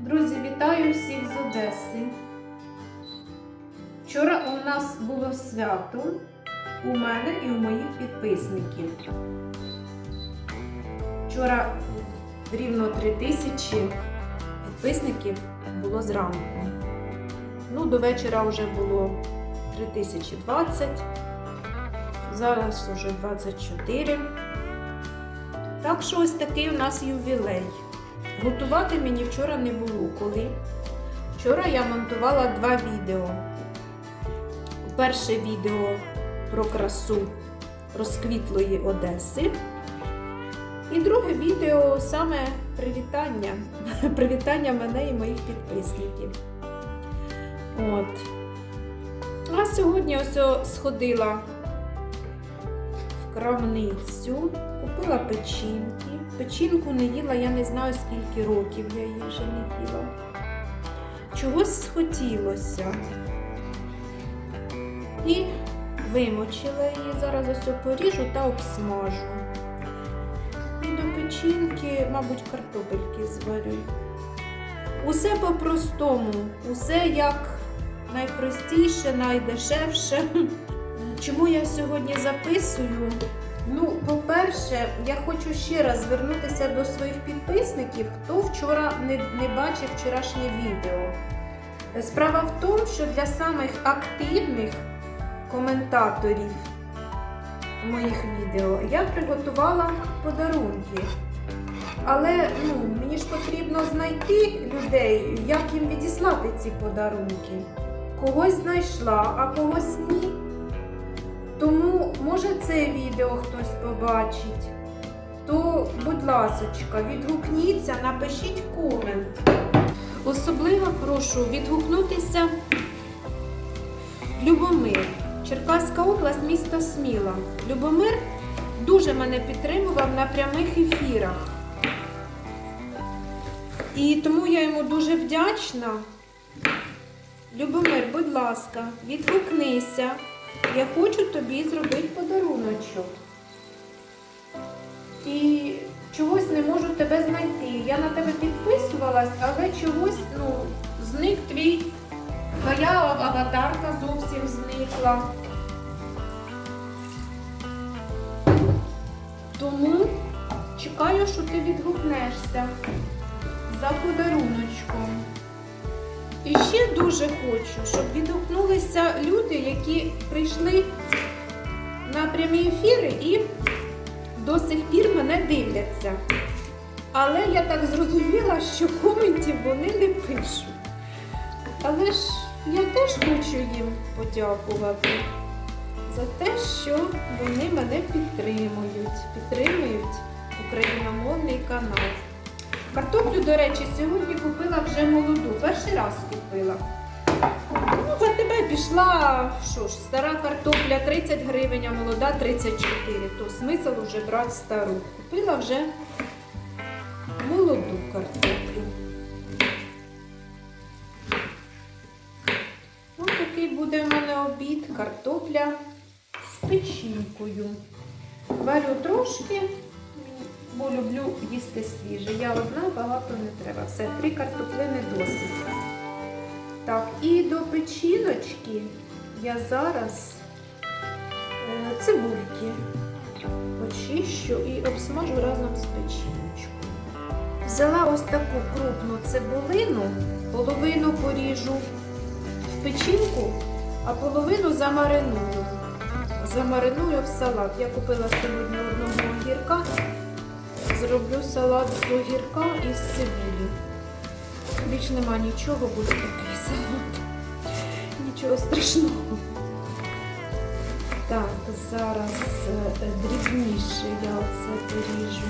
Друзі, вітаю всіх з Одеси. Вчора у нас було свято у мене і у моїх підписників. Вчора рівно 3 тисячі підписників було зранку. Ну, до вечора вже було 3020, зараз вже 24. Так що ось такий у нас ювілей. Готувати мені вчора не було коли. Вчора я монтувала два відео. Перше відео про красу розквітлої Одеси. І друге відео саме привітання. Привітання мене і моїх підписників. От. А сьогодні ось сходила в крамницю, купила печінки. Печінку не їла, я не знаю скільки років я її вже не їла. Чогось схотілося. І вимочила її, зараз ось поріжу та обсмажу. І до печінки, мабуть, картопельки зварю. Усе по-простому, усе як найпростіше, найдешевше. Чому я сьогодні записую? Ну, по-перше, я хочу ще раз звернутися до своїх підписників, хто вчора не, не бачив вчорашнє відео. Справа в тому, що для самих активних коментаторів моїх відео я приготувала подарунки. Але ну, мені ж потрібно знайти людей, як їм відіслати ці подарунки. Когось знайшла, а когось ні. Тому, може, це відео хтось побачить, то, будь ласочка, відгукніться, напишіть комент. Особливо прошу відгукнутися Любомир, Черкаська область, місто Сміла. Любомир дуже мене підтримував на прямих ефірах. І тому я йому дуже вдячна. Любомир, будь ласка, відгукнися. Я хочу тобі зробити подаруночок. І чогось не можу тебе знайти. Я на тебе підписувалась, але чогось ну, зник твій. Твоя аватарка зовсім зникла. Тому чекаю, що ти відгукнешся за подаруночком. І ще дуже хочу, щоб відгукнулися люди, які прийшли на прямі ефіри і до сих пір мене дивляться. Але я так зрозуміла, що коментів вони не пишуть. Але ж я теж хочу їм подякувати за те, що вони мене підтримують, підтримують україномовний канал. Картоплю, до речі, сьогодні купила вже молоду. Перший раз купила. Ну, за тебе пішла, що ж, стара картопля 30 гривень, а молода 34. То смисл вже брати стару. Купила вже молоду картоплю. Ось такий буде в мене обід. Картопля з печінкою. Варю трошки бо люблю їсти свіже. Я одна, багато не треба. Все, три картоплини досить. Так, і до печіночки я зараз е, цибульки очищу і обсмажу разом з печіночкою. Взяла ось таку крупну цибулину, половину поріжу в печінку, а половину замариную. Замариную в салат. Я купила сьогодні одного огірка. Зроблю салат з огірка і з цибулі. Більш нема нічого, буде такий салат. Нічого страшного. Так, зараз е, дрібніше я оце поріжу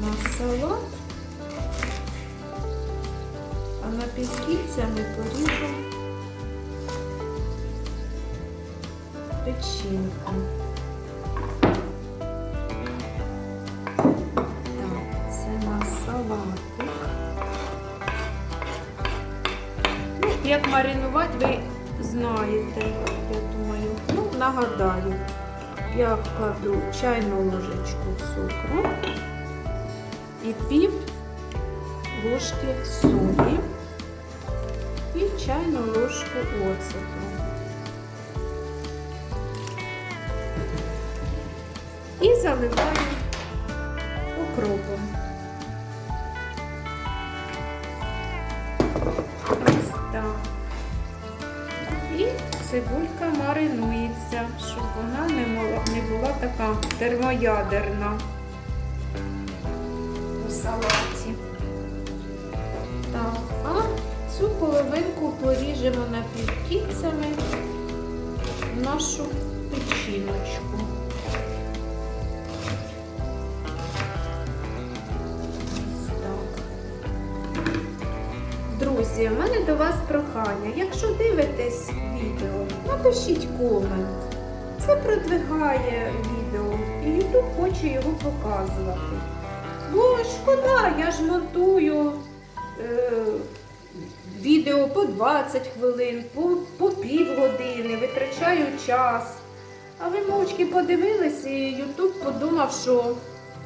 на салат, а на півкільцями поріжу печінку. Як маринувати, ви знаєте, я думаю. Ну, нагадаю, я кладу чайну ложечку цукру і пів ложки солі і чайну ложку оцету. І заливаю укропом. Цибулька маринується, щоб вона не, була, така термоядерна у салаті. Так, а цю половинку поріжемо напівкільцями в нашу печіночку. Друзі, в мене до вас прохання. Якщо дивитесь відео, напишіть комент. Це продвигає відео і YouTube хоче його показувати. Бо шкода, я ж монтую е, відео по 20 хвилин, по, по півгодини, витрачаю час. А ви мовчки подивились і YouTube подумав, що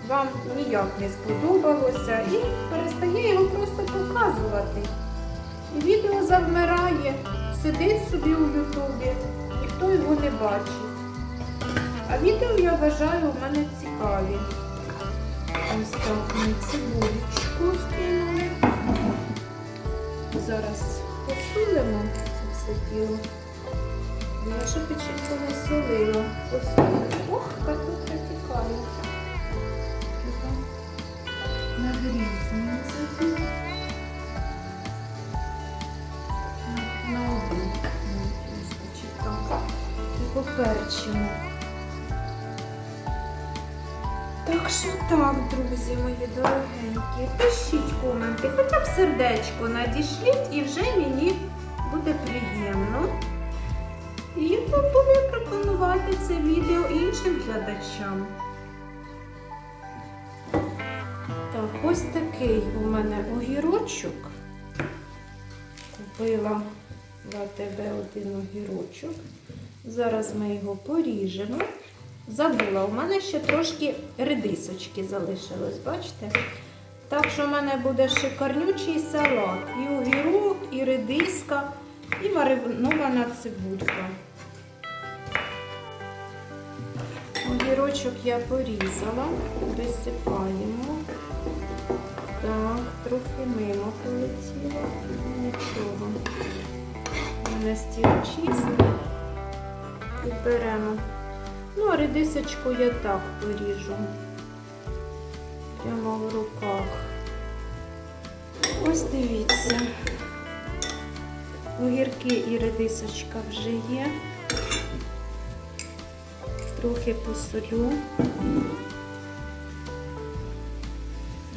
вам ніяк не сподобалося і перестає його просто показувати. Відео завмирає, сидить собі у Ютубі, ніхто його не бачить. А відео я вважаю у мене цікаві. Ось так ми цибулечку скинули. Зараз посолимо це все діло. Я ще печінку не солила. Посолимо. Ох, картопля тікає. Така Нагрізно поперчимо. Так що так, друзі мої дорогенькі, пишіть коменти, хоча б сердечко надішліть і вже мені буде приємно. І буде пропонувати це відео іншим глядачам. Так, ось такий у мене огірочок. Купила в АТБ один огірочок. Зараз ми його поріжемо. Забула, у мене ще трошки редисочки залишилось, бачите? Так що в мене буде шикарнючий салат. І огірок, і редиска, і маринована цибулька. Огірочок я порізала, висипаємо. Так, трохи мимо полетіло. Нічого. У мене стіл чистий. І беремо. Ну, а редисочку я так поріжу. Прямо в руках. Ось дивіться. Огірки і редисочка вже є. Трохи посолю.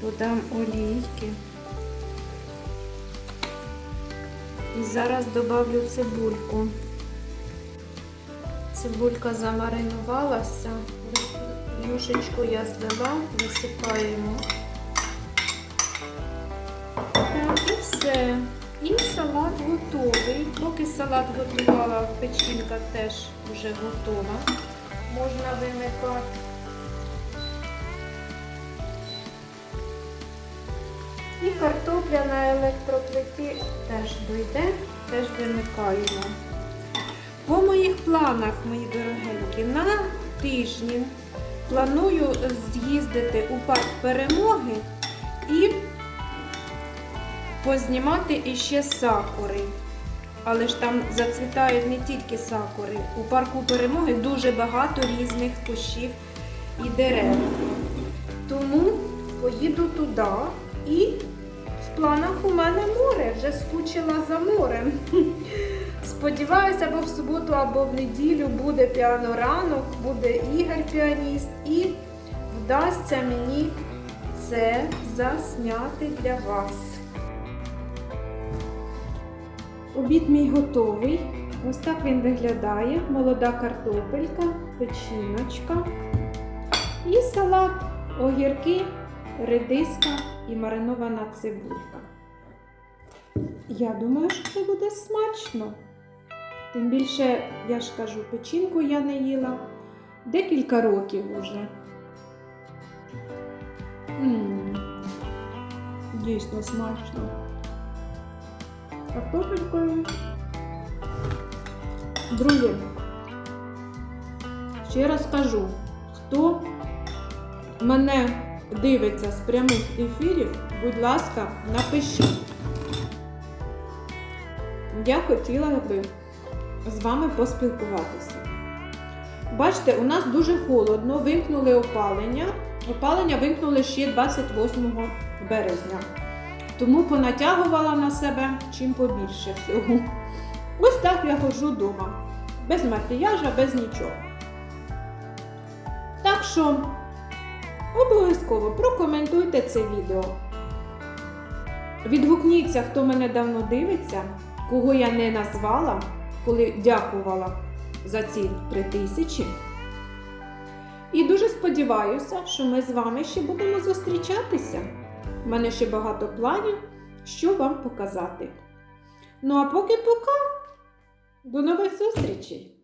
Додам олійки. І зараз добавлю цибульку. Цибулька замаринувалася, юшечку я злила, висипаємо. Так, і все. І салат готовий. Поки салат готувала, печінка теж вже готова. Можна вимикати. І картопля на електроплиті теж дойде, теж вимикаємо. По моїх планах, мої дорогенькі, на тижні планую з'їздити у парк перемоги і познімати іще сакури. Але ж там зацвітають не тільки сакури. У парку перемоги дуже багато різних кущів і дерев. Тому поїду туди і в планах у мене море. Вже скучила за морем. Сподіваюся, або в суботу, або в неділю буде піаноранок, буде Ігор піаніст, і вдасться мені це засняти для вас. Обід мій готовий. Ось так він виглядає. Молода картопелька, печіночка і салат, огірки, редиска і маринована цибулька. Я думаю, що це буде смачно. Тим більше, я ж кажу, печінку я не їла декілька років уже. М, Дійсно смачно. Картопелькою. Друзі, ще раз кажу, хто мене дивиться з прямих ефірів, будь ласка, напишіть. Я хотіла би з вами поспілкуватися. Бачите, у нас дуже холодно, вимкнули опалення. Опалення вимкнули ще 28 березня. Тому понатягувала на себе чим побільше всього. Ось так я ходжу вдома. Без макіяжа, без нічого. Так що обов'язково прокоментуйте це відео. Відгукніться, хто мене давно дивиться, кого я не назвала, коли дякувала за ці три тисячі. І дуже сподіваюся, що ми з вами ще будемо зустрічатися. У мене ще багато планів, що вам показати. Ну а поки пока, до нових зустрічей!